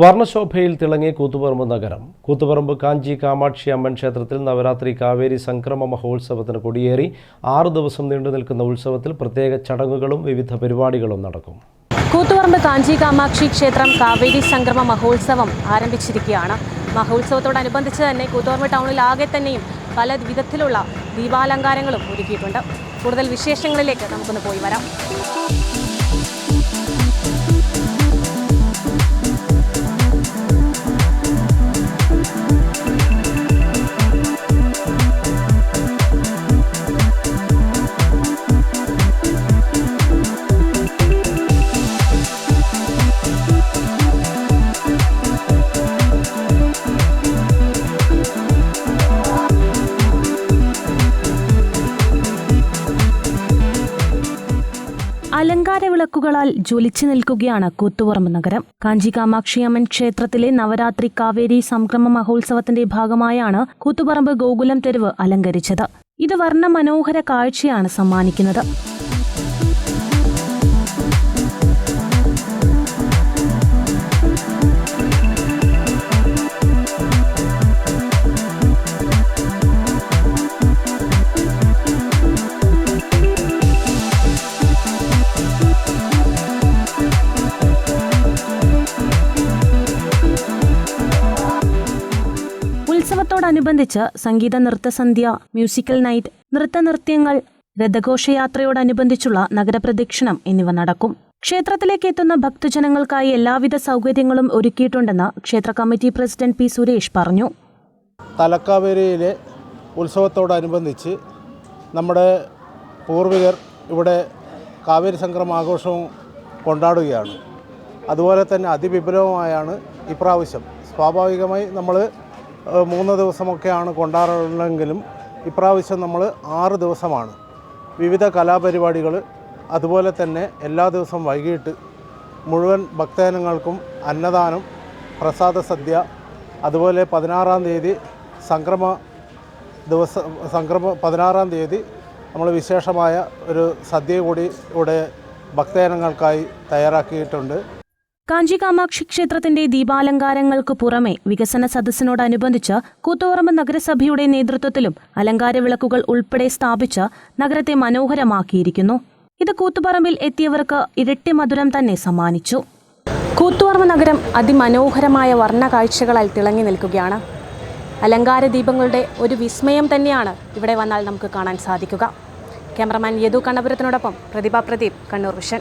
വർണശോഭയിൽ തിളങ്ങി കൂത്തുപറമ്പ് നഗരം. കൂത്തുപറമ്പ് കാഞ്ചി കാമാക്ഷി അമ്മൻ ക്ഷേത്രത്തിൽ നവരാത്രി കാവേരി സംക്രമ മഹോത്സവത്തിന് കൊടിയേറി ആറു ദിവസം നീണ്ടു നിൽക്കുന്ന ഉത്സവത്തിൽ പ്രത്യേക ചടങ്ങുകളും വിവിധ പരിപാടികളും നടക്കും. കൂത്തുപറമ്പ് കാഞ്ചി കാമാക്ഷി ക്ഷേത്രം കാവേരി സംക്രമ മഹോത്സവം ആരംഭിച്ചിരിക്കുകയാണ്. മഹോത്സവത്തോടനുബന്ധിച്ച് തന്നെ കൂത്തുപറമ്പ് ടൗണിൽ ആകെ തന്നെയും പല വിധത്തിലുള്ള ദീപാലങ്കാരങ്ങളും ഒരുക്കിയിട്ടുണ്ട്. കൂടുതൽ വിശേഷങ്ങളിലേക്ക് നമുക്കൊന്ന് പോയി വരാം. അലങ്കാര വിളക്കുകളാൽ ജ്വലിച്ചു നിൽക്കുകയാണ് കൂത്തുപറമ്പ് നഗരം. കാഞ്ചി കാമാക്ഷിയമ്മൻ ക്ഷേത്രത്തിലെ നവരാത്രി കാവേരി സംക്രമ മഹോത്സവത്തിന്റെ ഭാഗമായാണ് കൂത്തുപറമ്പ് ഗോകുലം തെരുവ് അലങ്കരിച്ചത്. ഇത് വർണ മനോഹര കാഴ്ചയാണ് സമ്മാനിക്കുന്നത്. ഉത്സവത്തോടനുബന്ധിച്ച് സംഗീത നൃത്തസന്ധ്യ മ്യൂസിക്കൽ നൈറ്റ് നൃത്തനൃത്യങ്ങൾ രഥഘോഷയാത്രയോടനുബന്ധിച്ചുള്ള നഗരപ്രദക്ഷിണം എന്നിവ നടക്കും. ക്ഷേത്രത്തിലേക്ക് എത്തുന്ന ഭക്തജനങ്ങൾക്കായി എല്ലാവിധ സൗകര്യങ്ങളും ഒരുക്കിയിട്ടുണ്ടെന്ന് ക്ഷേത്ര കമ്മിറ്റി പ്രസിഡന്റ് പി. സുരേഷ് പറഞ്ഞു. തലക്കാവേരിയിലെ ഉത്സവത്തോടനുബന്ധിച്ച് നമ്മുടെ പൂർവികർ ഇവിടെ കാവേരി സംക്രമ ആഘോഷവും കൊണ്ടാടുകയാണ്. അതുപോലെ തന്നെ അതിവിപുലവുമായാണ് ഇപ്രാവശ്യം. സ്വാഭാവികമായി നമ്മൾ മൂന്ന് ദിവസമൊക്കെയാണ് കൊണ്ടാറുള്ളതെങ്കിലും ഇപ്രാവശ്യം നമ്മൾ ആറ് ദിവസമാണ് വിവിധ കലാപരിപാടികൾ അതുപോലെ തന്നെ എല്ലാ ദിവസവും വൈകിട്ട് മുഴുവൻ ഭക്തജനങ്ങൾക്കും അന്നദാനം പ്രസാദ സദ്യ അതുപോലെ പതിനാറാം തീയതി സംക്രമ ദിവസം സംക്രമ പതിനാറാം തീയതി നമ്മൾ വിശേഷമായ ഒരു സദ്യ കൂടി ഇവിടെ ഭക്തജനങ്ങൾക്കായി തയ്യാറാക്കിയിട്ടുണ്ട്. കാഞ്ചി കാമാക്ഷി ക്ഷേത്രത്തിന്റെ ദീപാലങ്കാരങ്ങൾക്ക് പുറമെ വികസന സദസ്സിനോടനുബന്ധിച്ച് കൂത്തുപറമ്പ് നഗരസഭയുടെ നേതൃത്വത്തിലും അലങ്കാര വിളക്കുകൾ ഉൾപ്പെടെ സ്ഥാപിച്ച് നഗരത്തെ മനോഹരമാക്കിയിരിക്കുന്നു. ഇത് കൂത്തുപറമ്പിൽ എത്തിയവർക്ക് ഇരട്ടി മധുരം തന്നെ സമ്മാനിച്ചു. കൂത്തുപറമ്പ് നഗരം അതിമനോഹരമായ വർണ കാഴ്ചകളാൽ തിളങ്ങി നിൽക്കുകയാണ്. അലങ്കാര ദീപങ്ങളുടെ ഒരു വിസ്മയം തന്നെയാണ് ഇവിടെ വന്നാൽ നമുക്ക് കാണാൻ സാധിക്കുക. ക്യാമറമാൻ യദു കണ്ണപുരത്തിനോടൊപ്പം പ്രതിഭ പ്രദീപ് കണ്ണൂർ വിഷൻ.